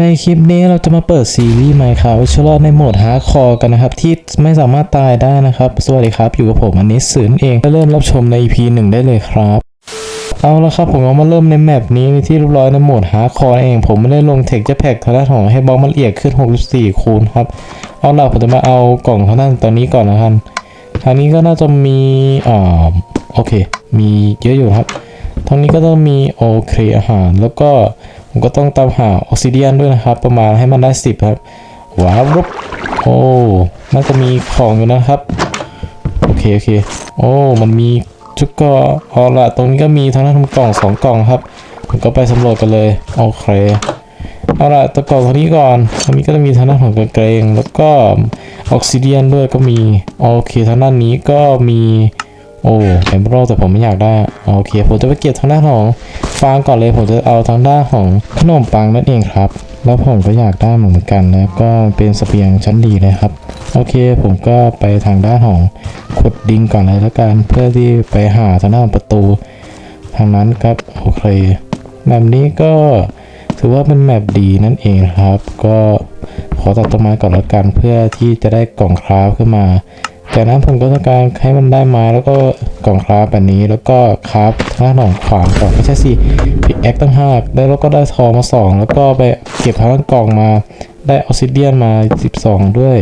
ในคลิปนี้เราจะมาเปิดซีรีส์ Minecraft ชลอดในโหมดฮาร์ดคอร์กันนะครับ ที่ไม่สามารถตายได้นะครับ สวัสดีครับ อยู่กับผมอันนี้สืนเองเริ่มรับชมใน EP หนึ่งได้เลยครับ เอาละครับผมเอามาเริ่มในแมปนี้ที่เรียบร้อยในโหมดฮาร์ดคอร์เอง ผมไม่ได้ลงเทคจะแพ็กทางด้านของให้บล็อกมันละเอียดขึ้น 64 คูณครับ เอาล่ะผมจะมาเอากล่องทางด้านตอนนี้ก่อนนะครับทางนี้ก็น่าจะมีอ่าโอเค มีเยอะอยู่ครับทางนี้ก็ต้องมีโอเคอาหารแล้วก็ ผมก็ต้องตามหาออกซิเดียนด้วยนะครับ ประมาณให้มันได้สิบครับว้าวรุบโอ้น่าจะมีของอยู่นะครับ โอเค โอเค โอ้ มันมีชุดก็เอาละตรงนี้ก็มีทั้งนั้นทั้งกล่องสองกล่องครับ ผมก็ไปสำรวจกันเลยโอเคเอาละตัวกองตัวนี้ก่อนตรงนี้ก็จะมีทางด้านของกางเกง แล้วก็ออกซิเดียนด้วยก็มี โอเคทางด้านนี้ก็มี โอ้เอมเบรแต่ผมไม่อยากได้ โอเค ผมจะไปเก็บทางด้านของ ฟางก่อนเลยผมจะเอาทางด้านของขนมปังนั่นเองครับ แล้วผมก็อยากได้เหมือนกันแล้วก็เป็นสเสบียงชั้นดีเลยครับ โอเคผมก็ไปทางด้านของขุดดินก่อนเลยล้วกันเพื่อที่ไปหาทางด้านประตู ทางนั้นครับโอเคแบบนี้ก็ถือว่าเป็นแมปดีนั่นเองครับ ก็ขอตัดต้นไม้ก่อนล้วกันเพื่อที่จะได้กล่องคราฟขึ้นมา จากนั้นผมก็ต้องการให้มันได้ไม้แล้วก็กล่องคราฟแบบนี้แล้วก็คราฟทางด้านของขวานก่อนไม่ใช่สิพิกแอคตั้งห้าได้แล้วก็ได้ทองมาสองแล้วก็ไปเก็บทางด้านกล่องมาได้ออซิเดียนมา 12 ด้วย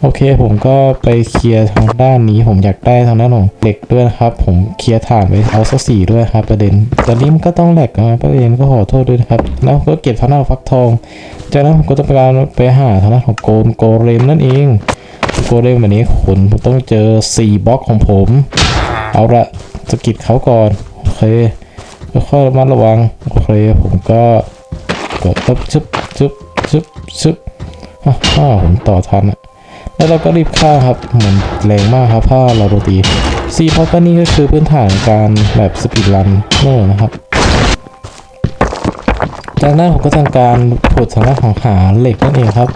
โอเคผมก็ไปเคลียร์ทางด้านนี้ผมอยากได้ทางด้านของเหล็กด้วยนะครับ ผมเคลียร์ถ่านไปเอาสักสี่ด้วยครับ ประเด็นตอนนี้มันก็ต้องแหลกนะประเด็นก็ขอโทษด้วยนะครับ แล้วก็เก็บทางด้านฟักทอง จากนั้นผมก็จะไปการไปหาทางด้านของโกนโกเรมนั่นเอง โกเรมวันนี้คุณผมต้องเจอ 4บล็อกของผม เอาละสะกิดเขาก่อน โอเคค่อยๆระมัดระวัง โอเค ผมก็กดปึ๊บชึบชึบชึบชึบฮ่าผมต่อทันอะแล้วเราก็รีบฆ่าครับเหมือนแรงมากครับถ้าเราโดนตีซีพอก็นี่ก็คือพื้นฐานการแบบสปีดรันเนอร์นะครับจากนั้นผมก็ทำการขุดทางด้านของหาเหล็กนั่นเองครับ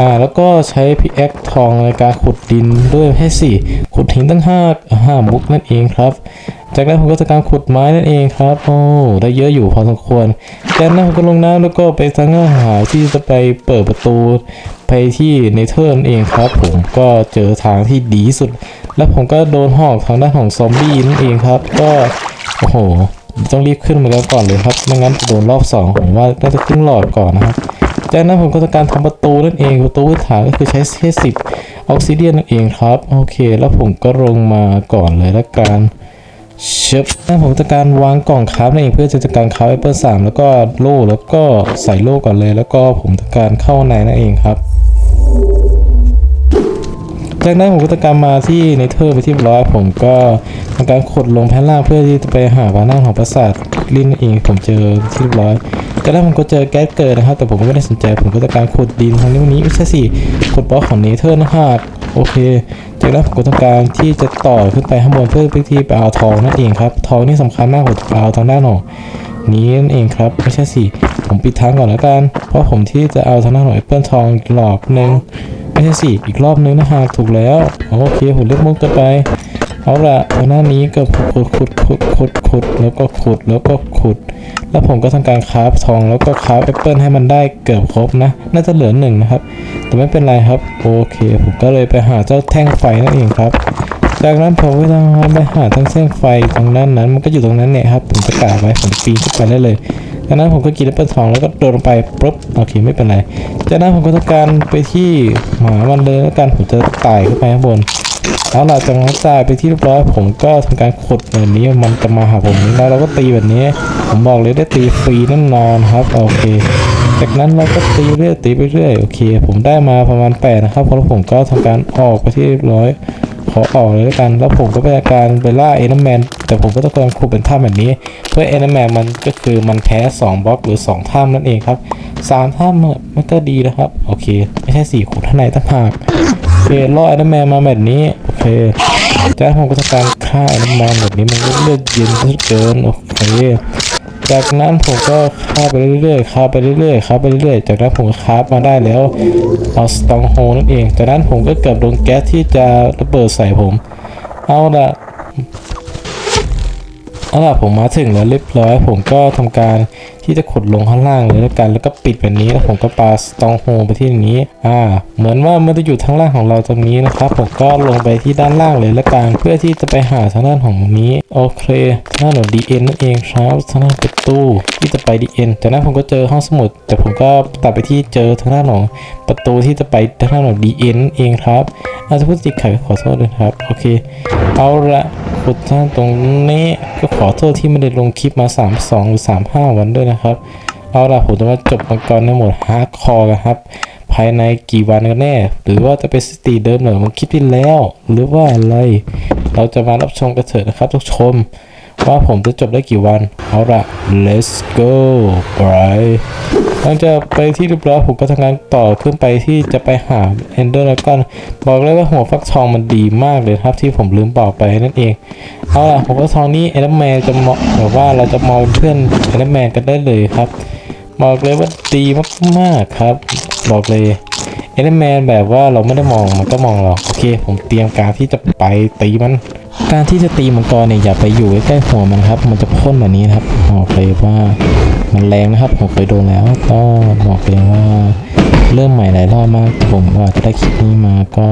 อ่าแล้วก็ใช้พิกแอคทองในการขุดดินด้วยให้สี่ขุดหินตั้งห้าห้ามุกนั่นเองครับ จากนั้นผมก็จะการขุดไม้นั่นเองครับโอ้ได้เยอะอยู่พอสมควรจากนั้นผมก็ลงน้ำแล้วก็ไปทางด้าหาที่จะไปเปิดประตูไปที่เนเธอร์นั่นเองครับ ผมก็เจอทางที่ดีสุด แล้วผมก็โดนหอกทางด้านของซอมบี้นั่นเองครับ ก็โอ้โห ต้องรีบขึ้นมาแล้วก่อนเลยครับไม่งั้นจะโดนรอบสองผมว่าน่าจะขึ้นหลอดก่อนนะครับจากนั้นผมก็จะการทำประตูนั่นเองประตูพื้นฐานก็คือใช้แค่สิบออกซิเดียนนั่นเองครับโอเค แล้วผมก็ลงมาก่อนเลยละกันเชิบนั่นผมจะการวางกล่องคราฟนั่นเองเพื่อจะจัดการคราฟแอปเปิลสามแล้วก็โล่แล้วก็ใส่โล่ก่อนเลย แล้วก็ผมจะการเข้าในนั่นเองครับจากนั้นผมก็จะการมาที่ในเทอร์ไปที่ร้อยผมก็ำการขุดลงแผ่นล่างเพื่อที่จะไปหาบานั่งของปราสาทลิ้นเองผมเจอที่เรียบร้อยจากนั้นผมก็เจอแก๊สเกิดนะครับ แต่ผมก็ไม่ได้สนใจ ผมก็จะการขุดดินทางนี้วันนี้ไม่ใช่สิขุดบล็อกของเนเธอร์นะฮะโอเค จากนั้นผมก็ต้องการที่จะต่อขึ้นไปข้างบนเพื่อไปที่ไปเอาทองนั่นเองครับ ทองนี่สำคัญมากผมจะเอาทางด้านหนอนี้นั่นเองครับ ไม่ใช่สิ ผมปิดทางก่อนแล้วกัน เพราะผมที่จะเอาทางด้านของแอปเปิลทองอีกรอบหนึ่งไม่ใช่สิ อีกรอบนึงนะฮะถูกแล้ว โอเคผมเลือกมุกกันไป เอาละหน้านี้ก็ขุดขุดขุดขุดขุดแล้วก็ขุดแล้วก็ขุด แล้วผมก็ทำการคราฟทองแล้วก็คราฟแอปเปิลให้มันได้เกือบครบนะ น่าจะเหลือหนึ่งนะครับ แต่ไม่เป็นไรครับ โอเค ผมก็เลยไปหาเจ้าแท่งไฟนั่นเองครับ จากนั้นผมก็ต้องไปหาทั้งเส้นไฟตรงนั้นนั้น มันก็อยู่ตรงนั้นเนี่ยครับ ผมจะกาไว้ ผมปีนขึ้นไปได้เลยจากนั้นผมก็กินแอปเปิลทองแล้วก็โดดลงไปปุ๊บโอเคไม่เป็นไร จากนั้นผมก็ต้องการไปที่หมามันเลยแล้วกันผมจะไต่ขึ้นไปข้างบน เอาล่ะจากนั้นจ่ายไปที่เรียบร้อย ผมก็ทำการขุดแบบนี้มันจะมาหาผมแล้วเราก็ตีแบบนี้ ผมบอกเลยได้ตีฟรีแน่นอนครับโอเค จากนั้นเราก็ตีเรื่อยตีไปเรื่อยโอเค ผมได้มาประมาณ8นะครับเพราะผมก็ทำการออกไปที่เรียบร้อยขอออกเลยกัน แล้วผมก็ไปการไปล่าเอ n นแมน แต่ผมก็ต้องการขุดเป็นถ้ำแบบนี้ เพื่อเอ n นแมนมันก็คือมันแพ้ 2บล็อกหรือ 2 ถ้ำนั่นเองครับ 3 ถ้ำอะมันก็ดีนะครับ โอเค ไม่ใช่ 4ขุดท่างในต่างหาก เคล่อไอ้นแมนมาแบบนี้โอเคจากผมก็ทำการฆ่าไอ n นแมนแบบนี้มันก็เลือดเย็นเหลือเกินโอเคจากนั้นผมก็ฆ่าไปเรื่อยๆฆ่าไปเรื่อยๆฆ่าไปเรื่อยๆ จากนั้นผมก็คราฟมาได้แล้วเอาสตองโฮนั่นเอง จากนั้นผมก็เกือบโดนแก๊สที่จะระเบิดใส่ผม เอาละ เอาล่ะผมมาถึงแล้วเรียบร้อย ผมก็ทำการที่จะขุดลงข้างล่างเลยแล้วกัน แล้วก็ปิดแบบนี้แล้วผมก็ปาสตองโฮไปที่นี้ อ่า เหมือนว่ามันจะอยู่ทางล่างของเราตรงนี้นะครับ ผมก็ลงไปที่ด้านล่างเลยแล้วกัน เพื่อที่จะไปหาทางด้านของนี้ โอเคทางด้านของ DN นั่นเองครับทางด้านประ ตูที่จะไป DN จากนั้นผมก็เจอห้องสมุด แต่ผมก็ตัดไปที่เจอทางด้านของประตูที่จะไปทางด้านของ DN นั่นเองครับอาจจะพูดติดขัดก็ขอโทษด้วยนะครับ โอเค เอาละขุดท่านตรงนี้ก็ขอโทษที่ไม่ได้ลงคลิปมา 32 หรือ 35 วันด้วยนะครับ เอาละผมจะมาจบมังกรในหมดฮาร์ดคอร์กันครับ ภายในกี่วันกันแน่ หรือว่าจะเป็นสตีเดิมเหมือนมันคลิปที่แล้ว หรือว่าอะไร เราจะมารับชมกันเถอะนะครับทุกชม ว่าผมจะจบได้กี่วัน เอาละ let's go bye หลังจากไปที่เรียบร้อยผมก็ทำงานต่อขึ้นไปที่จะไปหา Ender Dragon บอกเลยว่าหัวฟักทองมันดีมากเลยครับที่ผมลืมบอกไปนั่นเอง เอาล่ะหัวฟักทองนี้เอ r แมนจะเหมาะแบบว่าเราจะมองเป็นเพื่อนเอ r แมนกันได้เลยครับ บอกเลยว่าดีมากๆครับ บอกเลยเอ r แมนแบบว่าเราไม่ได้มองมันก็มองเราโอเค ผมเตรียมการที่จะไปตีมัน การที่จะตีมังกรเนี่ยอย่าไปอยู่ใกล้ๆหัวมันครับ มันจะพ่นแบบนี้นะครับบอกเลยว่ามันแรงนะครับผมเคยโดนแล้วก็บอกเลยว่า เริ่มใหม่หลายรอบมากผมว่าจะได้คลิปนี้มาก็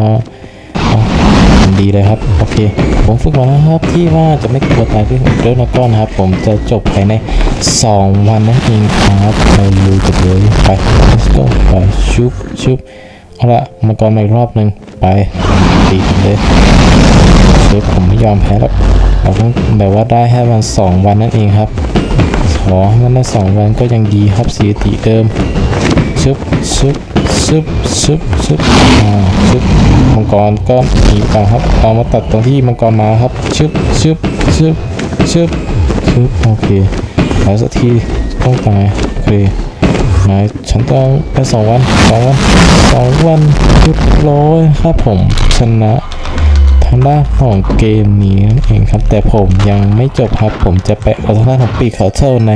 ดีเลยครับโอเค ผมฝึกมาแล้วครับที่ว่าจะไม่กลัวตายที่เรื่องนักก้อนนะครับ ผมจะจบภายใน 2 วันนั่นเองครับไปลุยกันเลยไป let's go ไปชุบชุบเอาละมังกรมาอีกรอบหนึ่งไปตีกันเลย เชฟผมไม่ยอมแพ้แล้วเราต้องแบบว่าได้แค่วันสองวันนั่นเองครับ ขอให้มันได้สองวันก็ยังดีครับสถิติเดิมชึบชึบชึบชึบชึบอ่าชึบมังกรก็หนีไปครับเอามาตัดตรงที่มังกรมาครับชึบชึบชึบชึบชึบโอเคแล้วสักทีต้องตายโอเคนายฉันต้องไปสองวันสองวันสองวันเรียบร้อยครับผมชนะางด้านของเกมนี้นั่นเองครับ แต่ผมยังไม่จบครับ ผมจะไปเอาทางด้านของปีกเขาเท่าใน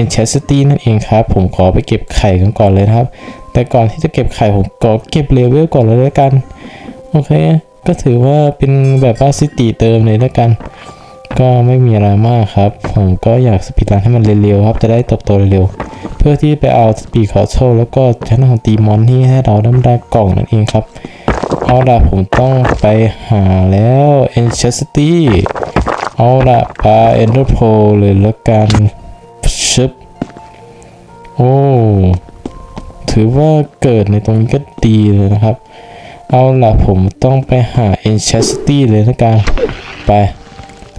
e n c h a s t y นั่นเองครับ ผมขอไปเก็บไข่กันก่อนเลยนะครับ แต่ก่อนที่จะเก็บไข่ผมก็เก็บเลเวลก่อนเลยแล้วกัน โอเค ก็ถือว่าเป็นแบบว่าซิตี้เติมเลยแล้วกัน ก็ไม่มีอะไรมากครับ ผมก็อยากสปีดรันให้มันเร็วๆครับ จะได้ติบโตเร็วเพื่อที่ไปเอาสปีดเขาโชแล้วก็ชั้นของตีมอนที่ให้เราได้ได้กล่องนั่นเองครับ เอาล่ะผมต้องไปหาแล้ว e n c h a s t y เอาล่ะปลา Ender p o เลยแล้วกันชึบโอ้ถือว่าเกิดในตรงนี้ก็ดีเลยนะครับ เอาล่ะผมต้องไปหา e n c h a s t y เลยแล้วกันไป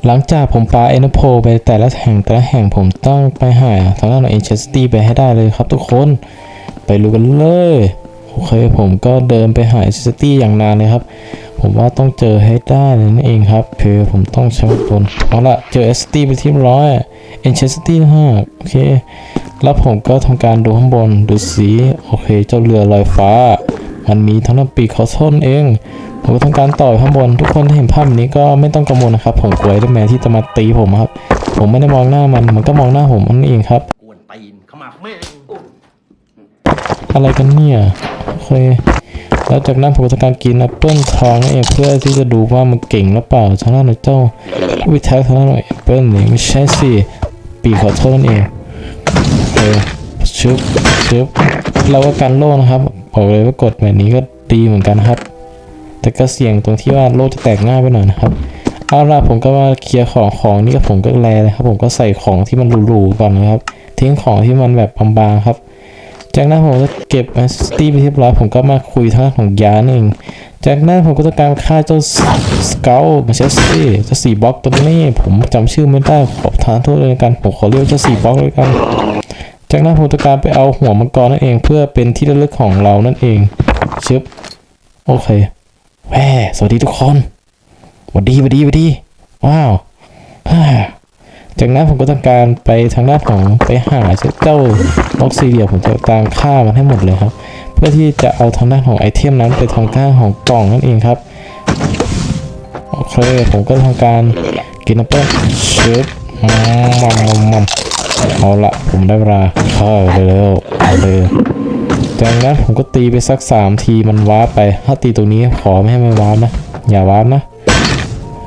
หลังจากผมปา Ender p o ไปแต่ละแห่งแต่ละแห่งผมต้องไปหาทางด้านของ e n c h a s t y ไปให้ได้เลยครับทุกคนไปรู้กันเลย อเคผมก็เดินไปหา s ตี้อย่างนานเลยครับ ผมว่าต้องเจอให้ได้เลยนั่นเองครับคือผมต้องใช้วัตถุเอาละเจอ s ตี้ไปที่เรียบร้อยเอ็นเชสตี้ห้าโอเค แล้วผมก็ทำการดูข้างบนดูสีโอเค เจ้าเรือลอยฟ้า มันมีทั้งน้ำปีกเขาท่นเองผมก็ทำการต่อข้างบน ทุกคนที่เห็นภาพนี้ก็ไม่ต้องกังวลนะครับ ผมกลัวไอ้แมนที่จะมาตีผมครับ ผมไม่ได้มองหน้ามัน มันก็มองหน้าผมนั่นเองครับกวนตีนเข้ามาแม่งอะไรกันเนี่ยโอ เค แล้วจากนั้นผมก็การกินแอปเปิลทองนั่นเองเพื่อที่จะดูว่ามันเก่งหรือเปล่าทางด้านของเจ้าวิทักทางด้านของแอปเปิลนี่ไม่ใช่สิปีขอโทษนั่นเองโอเคชึบชึบเราก็กันโล่นะครับบอกเลยว่ากดแบบนี้ก็ดีเหมือนกันครับ แต่ก็เสี่ยงตรงที่ว่าโล่จะแตกง่ายไปหน่อยนะครับเอาล่ะผมก็มาเคลียร์ของของนี่ก็ผมก็แลเลยครับ ผมก็ใส่ของที่มันหรูๆก่อนนะครับทิ้งของที่มันแบบบางๆครับ จากนั้นผมก็เก็บแอสตี้ไปเรียบร้อยผมก็มาคุยทางของยานเองจากนั้นผมก็ต้องการฆ่าเจ้าสเกลมาเชสตี้เจ้าสี่บล็อกตัวนี้ผมจำชื่อไม่ได้ขอทานโทษเลยกันผมขอเรียกเจ้าสี่บล็อกเลยกัน จากนั้นผมต้องการไปเอาหัวมังกรนั่นเองเพื่อเป็นที่ระลึกของเรานั่นเองชึบโอเคแหมสวัสดีทุกคนสวัสดีสวัสดีสวัสดี ว้าวฮ่า จากนั้นผมก็ทำการไปทางด้านของไปหาเจ้าล็อกซีเรียผมจะตามฆ่ามันให้หมดเลยครับ เพื่อที่จะเอาทางด้านของไอเทมนั้นไปทางด้านของกล่องนั่นเองครับโอเคผมก็ทำการกินแอปเปิ้ลเชิดมัมมัมมัมเอาละผมได้เวลาเข้าไปแล้วเอาเลยจากนั้นผมก็ตีไปสักสามทีมันว้าไปถ้าตีตรงนี้ขอไม่ให้มันว้านะ อย่าว้านะ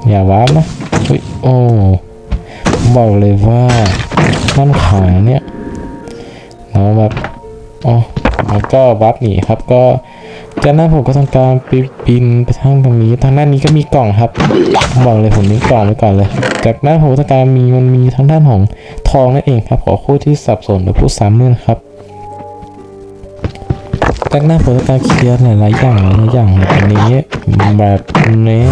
อย่าว้านะเฮ้ยโอ้ บอกเลยว่านั่นขายเนี่ยแล้วแบบอ๋อแล้วก็วับหนีครับก็จากนั้นผมก็ทำการปีบินไปทางตรงนี้ ทางด้านนี้ก็มีกล่องครับ บอกเลยผมนิ้กล่องไว้ก่อนเลย จากนั้นผมก็ทำการมีมันมีทางด้านของทองนั่นเองครับขอคู่ที่สับสนหรือผู้ซ้ำเนี่ยนะครับ จากนั้นผมจะการเคลียร์หลายๆอย่างหลายอย่างแบบนี้แบบนี้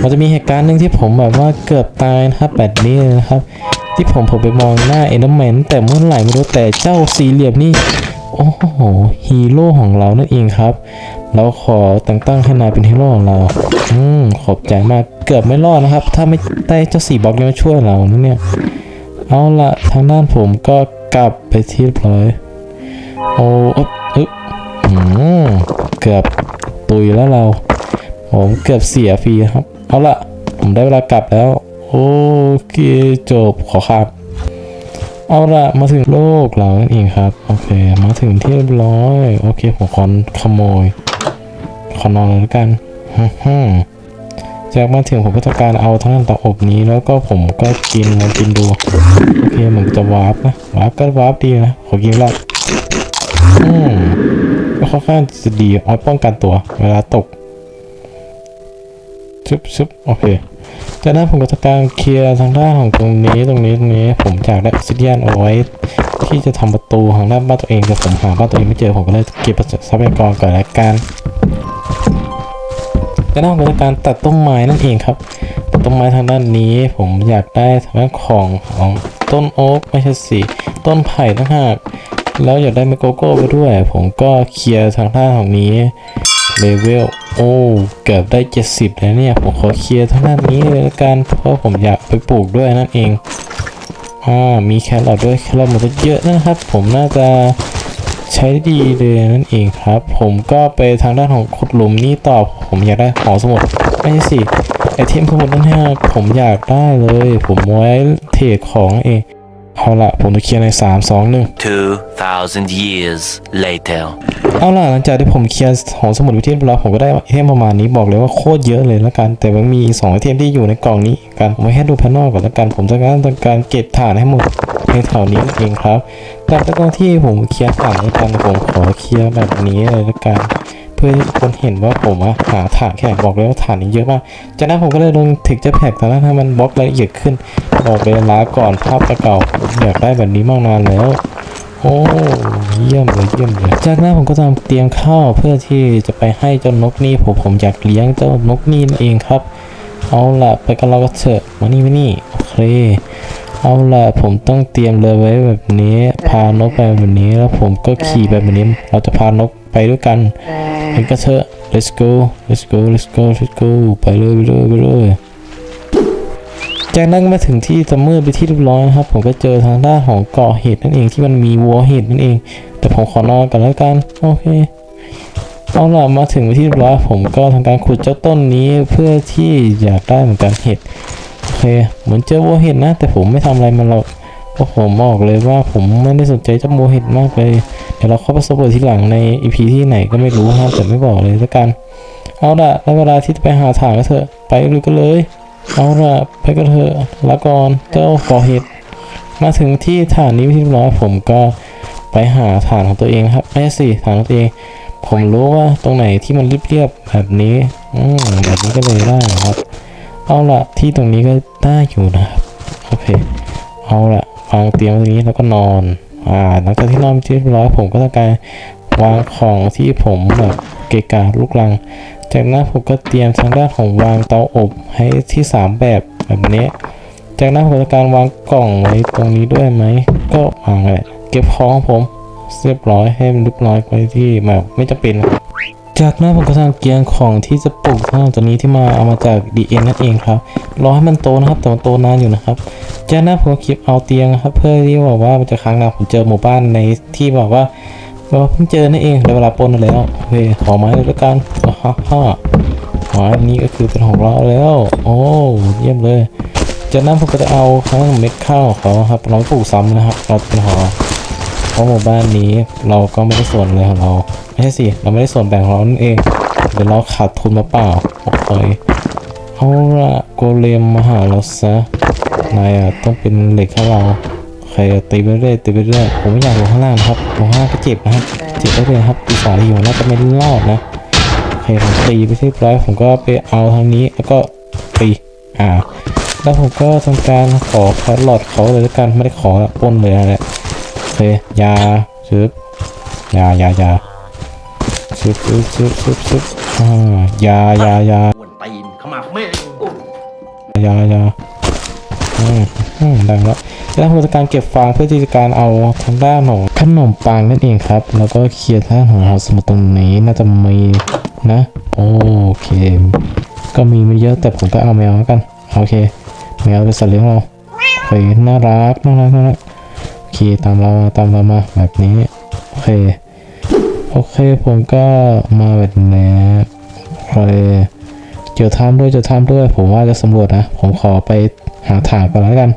มันจะมีเหตุการณ์หนึ่งที่ผมแบบว่าเกือบตายนะครับแบบนี้นะครับ ที่ผมผมไปมองหน้าเอ d น r m แมนแต่เมื่อไหร่ไม่รู้แต่เจ้าสี่เหลี่ยมนี่โอ้โหฮีโร่ของเรานั่นเองครับ เราขอแต่งตั้งให้นายเป็นฮีโร่ของเรา อืมขอบใจมากเกือบไม่รอดนะครับ ถ้าไม่ได้เจ้าสี่บล็อกนี้มาช่วยเรานเนี่ยเอาละทางด้านผมก็กลับไปที่เรียบร้อยโอ้ เกือบตุยแล้วเรา ผมเกือบเสียฟรีครับ เอาละผมได้เวลากลับแล้ว โอเคจบขอครับเอาละมาถึงโลกเรานั่นเองครับ โอเค มาถึงที่เรียบร้อย โอเคผมขอขโมย ขอนอนแล้วกันฮึฮจากมาถึงผมก็ต้องการเอาทั้งนั้นเตาอบนี้แล้วก็ผมก็กินลองกินดู โอเคเหมือนจะวาร์ปนะวาร์ปก็วาร์ปดีนะ ขอกินละอืม ค่อนข้างจะดีเอาป้องกันตัว เวลาตกชึบชึบโอเค จากนั้นผมก็จะการเคลียร์ทางด้านของตรงนี้ตรงนี้ตรงนี้ ผมอยากได้ออกซิเดียนเอาไว้ ที่จะทำประตูทางด้านบ้านตัวเองแต่ผมหาบ้านตัวเองไม่เจอผมก็เลยเก็บทรัพยากรก่อนละกันจากนั้นผมก็จะการตัดต้นไม้นั่นเองครับตัดต้นไม้ทางด้านนี้ ผมอยากได้ทางด้านของของต้นโอ๊กไม่ใช่สิต้นไผ่ต่างหาก แล้วอยากได้ไมโกโก้ไปด้วย ผมก็เคลียร์ทางด้านของนี้เลเวลโอ้เกือบได้ 70 แล้วเนี่ย ผมขอเคลียร์ทางด้านนี้เลยละกันเพราะผมอยากไปปลูกด้วยนั่นเองอ่ามีแครอทด้วยแครอทมันจะเยอะนะครับ ผมน่าจะใช้ดีเลยนั่นเองครับ ผมก็ไปทางด้านของขุดหลุมนี้ต่อผมอยากได้หอสมุดไม่ใช่สิไอเทมสมุดนั่นฮะผมอยากได้เลย ผมไว้เทรดของเอง เอาละผมจะเคลียร์ใน 3 2 1 2,000 years later. เอาล่ะหลังจากที่ผมเคลียร์ของสมุดวิเทศไปแล้วผมก็ได้ไอเทมประมาณนี้บอกเลยว่าโคตรเยอะเลยละกัน แต่มันมี2ไอเทมที่อยู่ในกล่องนี้กันผมไม่ให้ดูภายนอกก่อนละกัน ผมจะการต้องการเก็บฐานให้หมดในแถวนี้เองครับแต่ตอนที่ผมเคลียร์ฐานละกันผมขอเคลียร์แบบนี้เลยละกันเพื่อให้คนเห็นว่าผมอะหาฐานแค่บอกเลยว่าฐานนี้เยอะมาก จากนั้นผมก็เลยลงถึกจะแพ็กแต่ละให้มันบล็อกละเอียดขึ้นบอกเวลาก่อนภาพเก่าผมอยากได้แบบนี้มากนานแล้วโอ้เยี่ยมเลยเยี่ยมเลยจากนั้นผมก็จะเตรียมข้าวเพื่อที่จะไปให้เจ้านกนี่ผมผมอยากเลี้ยงเจ้านกนี่นั่นเองครับ เอาละไปกันเราก็เถอะมานี่มานี่โอเคเอาละผมต้องเตรียมเรือไว้แบบนี้ พานกไปแบบนี้แล้วผมก็ขี่ไปแบบนี้ เราจะพานก ไปด้วยกันไปกันเถอะ let's go let's go let's go let's go ไปเลยไปเลยไปเลยจากนั้นก็มาถึงที่จะมืดไปที่เรียบร้อยนะครับ ผมก็เจอทางด้านของเกาะเห็ดนั่นเองที่มันมีวัวเห็ดนั่นเอง แต่ผมขอนอนกันแล้วกันโอเคเอาล่ะมาถึงที่เรียบร้อยผมก็ทำการขุดเจ้าต้นนี้เพื่อที่อยากได้เหมือนกันเห็ดโอเคเหมือนเจอวัวเห็ดนะ แต่ผมไม่ทำอะไรมันหรอกเพราะผมบอกเลยว่าผมไม่ได้สนใจเจ้าวัวเห็ดมากเลยเดี๋ยวเราเข้าไปสำรวจทีหลังในอีพีที่ไหนก็ไม่รู้นะแต่ไม่บอกเลยแล้วกัน เอาละแล้วเวลาที่จะไปหาฐานก็เถอะ ไปเลยกันเลย เอาละไปกันเถอะละก่อนเจ้าก่อเหตุมาถึงที่ฐานนี้ที่ร้อยผมก็ไปหาฐานของตัวเองครับไม่ใช่สิฐานของตัวเอง ผมรู้ว่าตรงไหนที่มันเรียบๆแบบนี้อืมแบบนี้ก็เลยได้นะครับ เอาละที่ตรงนี้ก็ได้อยู่นะครับโอเค เอาละวางเตียงตรงนี้แล้วก็นอน อ่าหลังจากที่นอนที่เรียบร้อยผมก็ต้องการวางของที่ผมแบบเกะกะลูกลัง จากนั้นผมก็เตรียมทางด้านของวางเตาอบให้ที่ 3 แบบแบบนี้ จากนั้นผมจะการวางกล่องไว้ตรงนี้ด้วยไหม ก็วางเลยเก็บของผมเรียบร้อยให้มันเรียบร้อยไว้ที่แบบไม่จำเป็นนะครับ จากนั้นผมก็ทำเกียงของที่จะปลูกทั้งหมดตัวนี้ที่มาเอามาจาก DN นั่นเองครับรอให้มันโตนะครับแต่มันโตนานอยู่นะครับจากนั้นผมก็คลิปเอาเตียงครับเพื่อที่บอกว่ามันจะครั้งหน้าผมเจอหมู่บ้านในที่บอกว่าก็เพิ่งเจอนั่นเองได้เวลาปนแล้วโอเคขอไม้เลยแล้วกันฮ่าฮ่าไม้นี้ก็คือเป็นของเราแล้ว โอ้เยี่ยมเลยจากนั้นผมก็จะเอาทั้งเม็ดข้าวของเขาครับเราปลูกซ้ำนะครับเราเป็นหอเพราะหมู่บ้านนี้เราก็ไม่ได้ส่วนเลยของเรา ช่สิ เราไม่ได้ส่วนแบ่งของเรานั่นเอง เดี๋ยวเราขาดทุนมาเปล่าโอเคเอาละโกเลมมาหาเราซะ นายอะต้องเป็นเหล็กให้เราโอเคเคตีไปเรื่อยตีไปเรื่อยผมไม่อยากลงข้างล่างนะครับลงข้างล่างก็เจ็บนะครับเจ็บได้เลยครับตีสองทีผมน่าจะไม่รอดนะโอเคผมตีไปเรียบร้อยผมก็ไปเอาทางนี้แล้วก็ตีอ่าแล้วผมก็ทำการขอแครอทเขาเลยแล้วกันไม่ได้ขอป้นเลยนะแหละโอเคยาซึบยายายา ซึบซึบซึบซึบซึบอ่ายายายาวนตีนเข้ามาแม่ยายาอืมอืมได้แล้วแล้วผมจะการเก็บฟางเพื่อที่จะการเอาทางด้านของขนมปังนั่นเองครับ แล้วก็เคลียร์ทางของหอสมุดตรงนี้น่าจะมีนะ โอเค ก็มีไม่เยอะแต่ผมก็เอาแมวแล้วกัน โอเค แมวเป็นสัตว์เลี้ยงเราโอเคน่ารักน่ารักน่ารักโอเคตามเราตามเรามาแบบนี้ โอเค โอเคผมก็มาแบบนี้โอเคเจอถ้ำด้วยเจอถ้ำด้วย ผมว่าจะสำรวจนะ ผมขอไปหาฐานก่อนแล้วกัน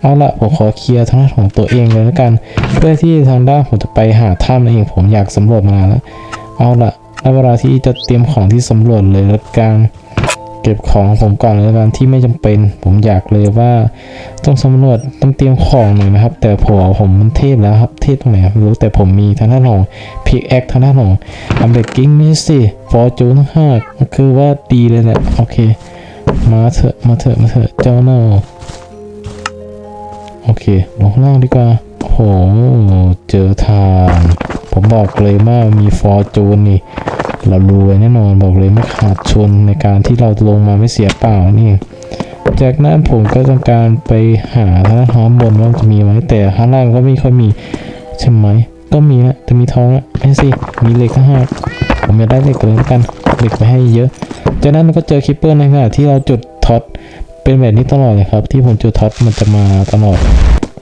เอาละผมขอเคลียร์ทางด้านของตัวเองเลยแล้วกัน เพื่อที่ทางด้านผมจะไปหาถ้ำนั่นเองผมอยากสำรวจมานานแล้ว เอาละได้เวลาที่จะเตรียมของที่สำรวจเลยแล้วกัน เก็บของของผมก่อนเลยแล้วกันที่ไม่จำเป็น ผมอยากเลยว่าต้องสำรวจต้องเตรียมของหน่อยนะครับ แต่ผมผมมันเทพแล้วครับ เทพตรงไหนไม่รู้แต่ผมมีทางด้านของพิกแอคทางด้านของอัมเบกกิ้งไม่ใช่สิฟอร์จูนห้าคือว่าดีเลยแหละโอเค มาเถอะมาเถอะมาเถอะเจ้าเน่าโอเคลงล่างดีกว่า โอ้โห เจอทานผมบอกเลยว่ามีฟอร์จูนนี่ เรารวยแน่นอนบอกเลยไม่ขาดทุนในการที่เราลงมาไม่เสียเปล่านี่จากนั้นผมก็ต้องการไปหาทางด้านบนว่าจะมีไหมแต่ข้างล่างก็ไม่ค่อยมีใช่ไหมก็มีนะแต่มีทองอะไม่สิมีเหล็กข้าผมอยากได้เหล็กเลยแล้วกันเหล็กไปให้เยอะ จากนั้นก็เจอคิปเปอร์ในขณะที่เราจุดท็อตเป็นแบบนี้ตลอดเลยครับ ที่ผมจุดท็อตมันจะมาตลอด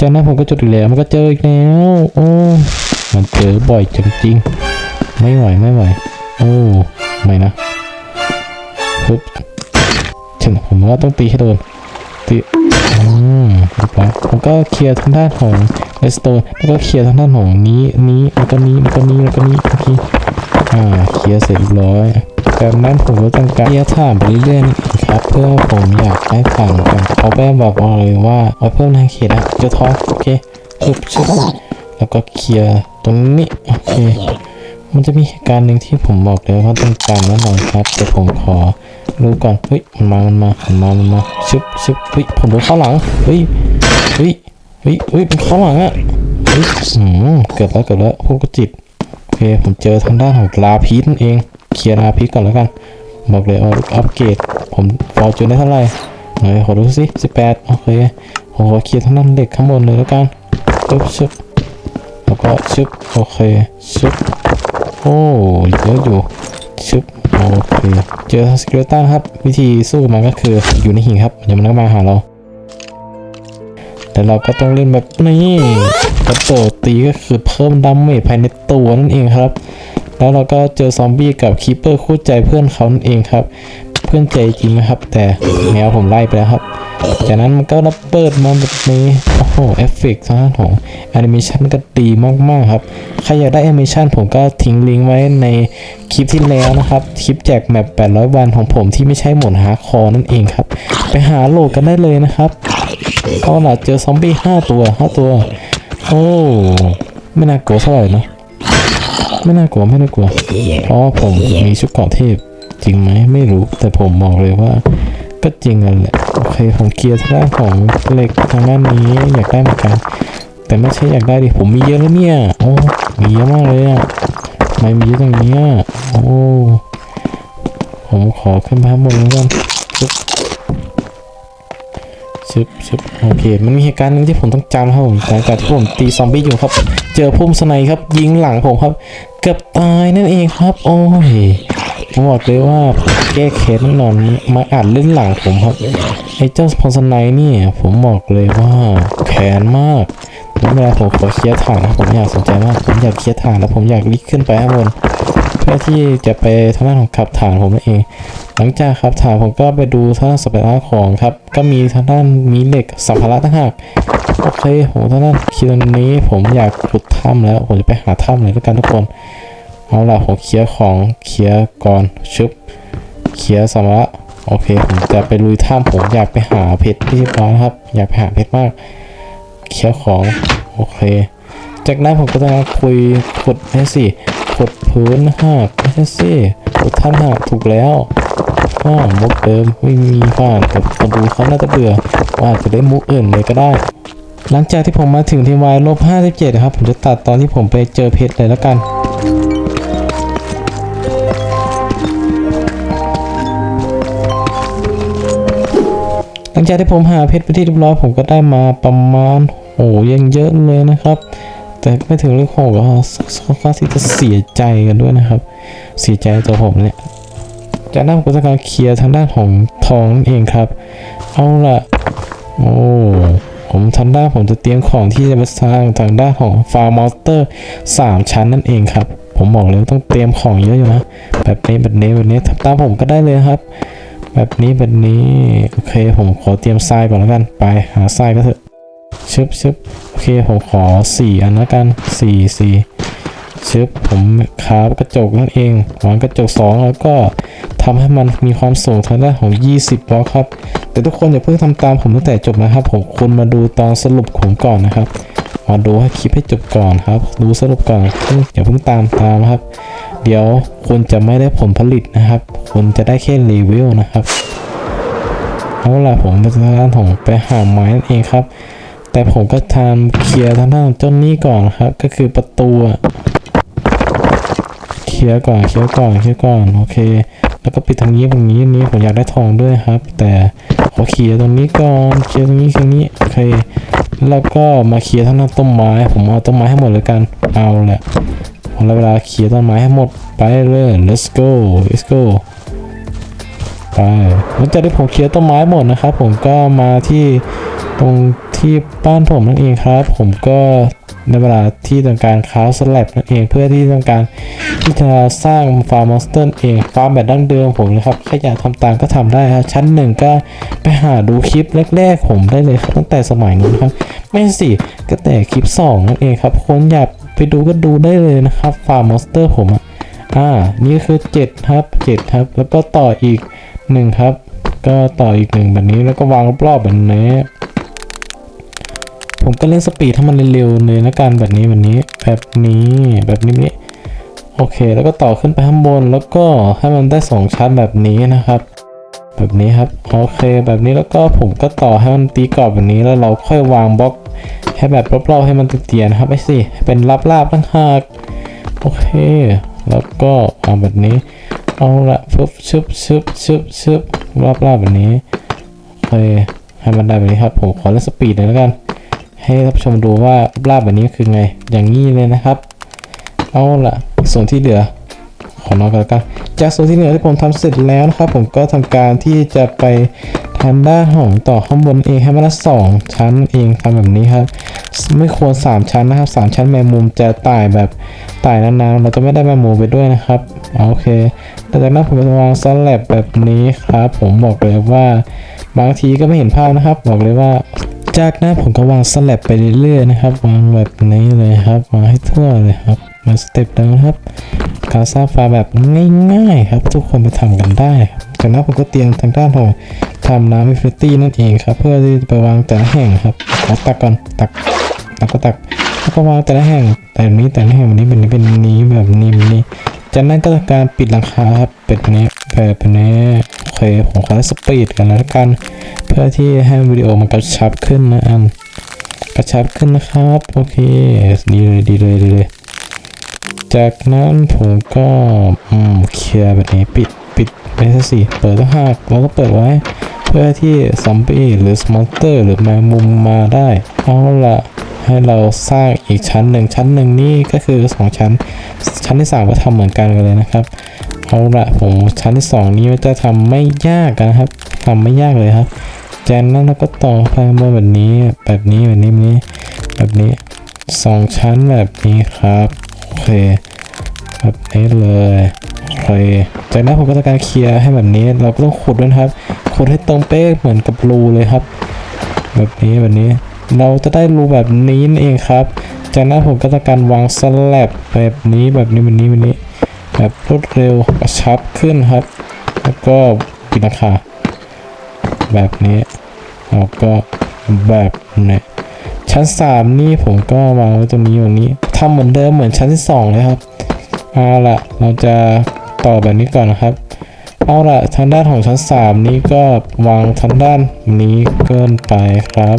จากนั้นผมก็จุดอีกแล้วมันก็เจออีกแล้ว โอ้ มันเจอบ่อยจริงๆ ไม่ไหวไม่ไหว โอ้ไม่นะฮึบฉันผมว่าต้องตีให้โดนตีอืมเรียบร้อยผมก็เคลียร์ทางด้านของเลสโตนแล้วก็เคลียร์ทางด้านของนี้นี้แล้วก็นี้แล้วก็นี้แล้วก็นี้โอเคอ่าเคลียร์เสร็จเรียบร้อยจากนั้นผมก็ต้องการเคลียร์ถ่านไปเรื่อยๆนั่นเอง ครับเพื่อผมอยากได้ถ่านเหมือนกันเขาแป้บอกเลยว่าเอาเพิ่มทางเขตอะเจอท้องโอเคชุบชุบแล้วก็เคลียร์ตรงนี้โอเค มันจะมีเหตุการณ์หนึ่งที่ผมบอกเลยว่าต้องการแน่นอนครับแต่ผมขอรู้ก่อนเฮ้ยมันมามันมามันมามันมาชึบชึบเฮ้ยผมโดนข้าหลังเฮ้ยเฮ้ยเฮ้ยเฮ้ยเป็นข้าหลังอะเฮ้ยอืมเกือบแล้วเกือบแล้วพวกกระจิตโอเคผมเจอทางด้านของลาพีชนั่นเองเคลียร์ลาพีชก่อนแล้วกัน บอกเลยเอาอัปเกรดผมฟอร์จูนได้เท่าไหร่ไหนขอดูสิสิบแปดโอเคผมขอเคลียร์ทางด้นเด็กข้างบนเลยแล้วกันชึบชึบแล้วก็ชึบโอเคชึบโอ้เยอะอยู่ชึบโอเคเจอสกเลตันครับ วิธีสู้มันก็คืออยู่ในหิ่งครับเดี๋ยวมันก็มาหาเราแต่เราก็ต้องเล่นแบบนี้กระโดดตีก็คือเพิ่มดาเมจภายในตัวนั่นเองครับ แล้วเราก็เจอซอมบี้กับคีเปอร์คู่ใจเพื่อนเขานั่นเองครับ เพื่อนใจจริงนะครับ แต่แมวผมไล่ไปแล้วครับ จากนั้นมันก็ระเบิดมาแบบนี้ โอ้โหเอฟเฟกต์ทางด้านของแอนิเมชันก็ดีมากๆครับ ใครอยากได้แอนิเมชันผมก็ทิ้งลิงก์ไว้ในคลิปที่แล้วนะครับ คลิปแจกแมป800 วันของผมที่ไม่ใช่หมดฮาร์คอนั่นเองครับ ไปหาโหลดกันได้เลยนะครับเอาล่ะเจอซอมบี้5ตัว5ตัว โอ้ ไม่น่ากลัวเท่าไหร่นะ ไม่น่ากลัวไม่น่ากลัวเพราะว่าผมมีชุดเกราะเทพจริงไหมไม่รู้แต่ผมบอกเลยว่า ก็จริงกันแหละโอเคผมเคลียร์ทางด้านของเหล็กทางด้านนี้อยากได้เหมือนกัน แต่ไม่ใช่อยากได้ดิผมมีเยอะแล้วเนี่ยโอ้มีเยอะมากเลยอะทำไมมีเยอะตรงนี้อะโอ้ผมขอขึ้นไปข้างบนแล้วกันชึบชึบชึบโอเค มันมีเหตุการณ์หนึงที่ผมต้องจำครับผมหลังจากที่ผมตีซอมบี้อยู่ครับ เจอพุ่มสไนครับ ยิงหลังผมครับ เกือบตายนั่นเองครับ โอ้ยผมบอกเลยว่าแก้แค้นแน่นอนมาอัดเล่นหลังผมครับไอ้เจ้าพอสไนนี่ผมบอกเลยว่าแขนมากแล้วเวลาผมขอเคลียร์ฐานนะผมอยากสนใจมากผมอยากเคลียร์ฐานแล้วผมอยากลิกขึ้นไปข้างบน พื่อที่จะไปทางด้านของขับฐานผมนั่นเอง หลังจากขับฐานผมก็ไปดูทางด้านสัมภาระของครับ ก็มีทางด้านมีเหล็กสัมภาระต่างหากโอเคผมทางด้านคิดนี้ผมอยากขุดถ้ำแล้วผมจะไปหาถ้ำเลยแล้วกันทุกคนเอาล่ะผมเคลียร์ของเคลียร์ก่อนชึบเคลียร์สัมภาระโอเคผมจะไปลุยถ้ำผมอยากไปหาเพชรที่ร้อนครับ อยากไปหาเพชรมากเคลียร์ของโอเค จากนั้นผมก็จะคุยขุดให้สิ ขุดพื้นหักไม่ใช่สิขุดถ้ำหักถูกแล้วอ่ามุกเดิมไม่มีผ่านแต่คนดูเขาน่าจะเบื่อว่าจจะได้มุกอื่นเลยก็ได้ หลังจากที่ผมมาถึงทีวายลบ57ครับ ผมจะตัดตอนที่ผมไปเจอเพชรเลยแล้วกันหลังจากที่ผมหาเพชรไปที่เรียบร้อยผมก็ได้มาประมาณโอ้ยังเยอะเลยนะครับ แต่ไม่ถึงเลขหกก็ค่อนข้างที่จะเสียใจกันด้วยนะครับ เสียใจตัวผมเนี่ยจากนั้นผมก็จะการเคลียร์ทางด้านของทองนั่นเองครับ เอาละโอ้ผมทางด้านผมจะเตรียมของที่จะมาสร้างทางด้านของฟาร์มอสเตอร์สามชั้นนั่นเองครับ ผมบอกเลยว่าต้องเตรียมของเยอะอยู่นะแบบนี้แบบนี้แบบนี้ทำตามผมก็ได้เลยครับ แบบนี้แบบนี้โอเค ผมขอเตรียมทรายก่อนแล้วกันไปหาทรายก็เถอะ ชึบชึบโอเคผมขอสี่อันล้วกันสี่สี่ชึบผมคราบกระจกนั่นเองวางกระจกสองแล้วก็ทำให้มันมีความสูงทางด้านของ 20บล็อกครับ แต่ทุกคนอย่าเพิ่งทำตามผมตั้งแต่จบนะครับ ผมคุณมาดูตอนสรุปผมก่อนนะครับ มาดูให้คลิปให้จบก่อนครับ ดูสรุปก่อนอย่าเพิ่งตามตามครับ เดี๋ยวคุณจะไม่ได้ผลผลิตนะครับ คุณจะได้แค่รีวิวนะครับเอาล่ะผมไปทางด้านของไปหาไม้นั่นเองครับ แต่ผมก็ทำเคลียร์ทางด้านเจ้านี้ก่อนครับ ก็คือประตูเคลียร์ก่อนเคลียร์ก่อนเคลียร์ก่อนโอเค แล้วก็ปิดทางนี้ตรงนี้นี้ผมอยากได้ทองด้วยครับ แต่ขอเคลียร์ตรงนี้ก่อนเคลียร์ตรงนี้ตรงนี้โอเค แล้วก็มาเคลียร์ทางด้านต้นไม้ ผมเอาต้นไม้ให้หมดเลยกันเอาแหละผมเอเวลาเคลียร์ต้นไม้ให้หมดไปเลย let's go let's go ไปหลังจากที่ผมเคลียร์ต้นไม้หมดนะครับ ผมก็มาที่ตรงที่บ้านผมนั่นเองครับ ผมก็ในเวลาที่ต้องการค้าสแลบนั่นเอง เพื่อที่ต้องการที่จะสร้างฟาร์มมอนสเตอร์เองฟาร์มแบบดั้งเดิมผมนะครับใครอยากทำตามก็ทำได้ครับชั้นหนึ่งก็ไปหาดูคลิปแรกๆผมได้เลยครับตั้งแต่สมัยนู้นครับ ไม่สิก็แต่คลิปสองนั่นเองครับคนอยากไปดูก็ดูได้เลยนะครับฟาร์มมอนสเตอร์ผมอะอ่านี่คือ 7 ครับ 7 ครับ แล้วก็ต่ออีก หนึ่งครับ ก็ต่ออีกหนึ่งแบบนี้แล้วก็วางรอบๆแบบนี้ ผมก็เล่นสปีดให้มันเร็วๆเลยนะการแบบนี้แบบนี้แบบนี้แบบนี้นี่โอเค แล้วก็ต่อขึ้นไปข้างบนแล้วก็ให้มันได้สองชั้นแบบนี้นะครับ แบบนี้ครับโอเค แบบนี้แล้วก็ผมก็ต่อให้มันตีกรอบแบบนี้แล้วเราค่อยวางบล็อกให้แบบรอบๆให้มันเตียนๆนะครับไอ้สิเป็นราบๆตั้งหากโอเค แล้วก็เอาแบบนี้ เอาละฟึบชึบชึบชึบชึบรอบๆแบบนี้โอเคให้มันได้แบบนี้ครับผมขอเล่นสปีดหน่อยแล้วกัน ให้ท่านผู้ชมดูว่ารอบๆแบบนี้คือไง อย่างนี้เลยนะครับ เอาละส่วนที่เหลือขอนอกกันแล้วกัน จากส่วนที่เหลือที่ผมทำเสร็จแล้วนะครับ ผมก็ทำการที่จะไป ทำด้านของต่อข้างบนเองให้มันละสองชั้นเองทำแบบนี้ครับ ไม่ควรสามชั้นนะครับสามชั้นแมงมุมจะตายแบบตายนานๆเราจะไม่ได้แมงมุมไปด้วยนะครับโอเคแต่จากนั้นผมจะวางสลับแบบนี้ครับ ผมบอกเลยว่า บางทีก็ไม่เห็นภาพนะครับ บอกเลยว่าจากนั้นผมก็วางสลับไปเรื่อยๆนะครับ วางแบบนี้เลยครับวางให้ทั่วเลยครับมาสเต็ปเดิมครับ การสร้างฟาร์แบบง่ายๆครับ ทุกคนไปทำกันได้ครับจากนั้นผมก็เตรียมทางด้านของทำน้ำอิฟฟิตี้นั่นเองครับ เพื่อที่จะไปวางแต่ละแห่งครับขอตักก่อนตักแล้วก็ตักแล้วก็วางแต่ละแห่ง แต่นี้แต่ละแห่งแบบนี้เป็นนี้เป็นนี้แบบนี้นี้จากนั้นก็ทำการปิดหลังคาครับเป็นแบบนี้แบบนี้โอเคผมขอสปีดกันแล้วกัน เพื่อที่ให้วิดีโอมันกระชับขึ้นนะอันกระชับขึ้นนะครับ โอเค ดีเลยดีเลยดีเลย จากนั้นผมก็อืมเคลียร์แบบนี้ปิดปิดไปซะสิเปิดต้องหักแล้วก็เปิดไว้เพื่อที่ซอมบี้หรือสมอนเตอร์หรือแมงมุมมาได้ เอาละให้เราสร้างอีกชั้นหนึ่งชั้นหนึ่งนี่ก็คือสองชั้น ชั้นที่สามก็ทำเหมือนกันเลยนะครับ เอาละผมชั้นที่สองนี้จะทำไม่ยากนะครับทำไม่ยากเลยครับจากนั้นเราก็ต่อไปบนแบบนี้แบบนี้แบบนี้แบบนี้แบบนี้สองชั้นแบบนี้ครับ เคแบบนี้เลยโอเคจากนั้นผมก็จะการเคลียร์ให้แบบนี้ เราก็ต้องขุดด้วยนะครับ ขุดให้ตรงเป๊ะเหมือนกับรูเลยครับ แบบนี้แบบนี้ เราจะได้รูแบบนี้นั่นเองครับ จากนั้นผมก็จะการวางสลับแบบนี้แบบนี้แบบนี้แบบนี้ แบบรวดเร็วกระชับขึ้นครับ แล้วก็ปิดราคาแบบนี้แล้วก็แบบนี้ชั้น 3 นี่ผมก็วางไว้ตรงนี้ตรงนี้ ทำเหมือนเดิมเหมือนชั้นที่2เลยครับเอาละเราจะต่อแบบนี้ก่อนนะครับเอาละทางด้านของชั้น 3 นี้ก็วางทางด้านนี้เกินไปครับ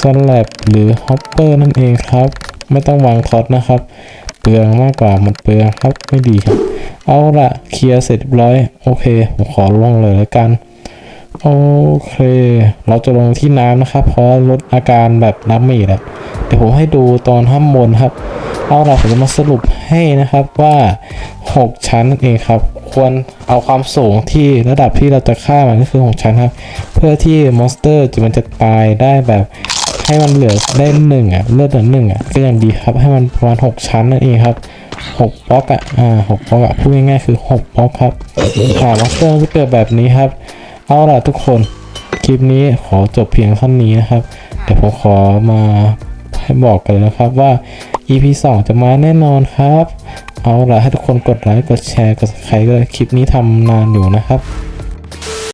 สลับหรือฮอปเปอร์นั่นเองครับ ไม่ต้องวางท็อตนะครับ เปลืองมากกว่ามันเปลืองครับไม่ดีครับ เอาละเคลียร์เสร็จเรียบร้อย โอเคผมขอลงเลยแล้วกัน โอเค เราจะลงที่น้ำนะครับ เพราะลดอาการแบบน้ำเมดเดี๋ยวผมให้ดูตอนข้างบนครับ เอาล่ะผมจะมาสรุปให้นะครับว่า 6 ชั้นนั่นเองครับ ควรเอาความสูงที่ระดับที่เราจะฆ่ามันก็คือ 6 ชั้นครับ เพื่อที่มอนสเตอร์จะมันจะตายได้แบบให้มันเหลือได้หนึ่งอะเลือดเหลือหนึ่งอะก็ยังดีครับให้มันประมาณ6ชั้นนั่นเองครับ6บล็อกอะอ่า6บล็อกอะพูดง่ายๆคือ6บล็อกครับอ่ามอนสเตอร์จะเกิดแบบนี้ครับ เอาล่ะทุกคน คลิปนี้ขอจบเพียงเท่านี้นะครับ เดี๋ยวผมขอมาให้บอกกันเลยนะครับว่า EP 2 จะมาแน่นอนครับ เอาล่ะให้ทุกคนกดไลค์กดแชร์กด subscribe ด้วยคลิปนี้ทำนานอยู่นะครับ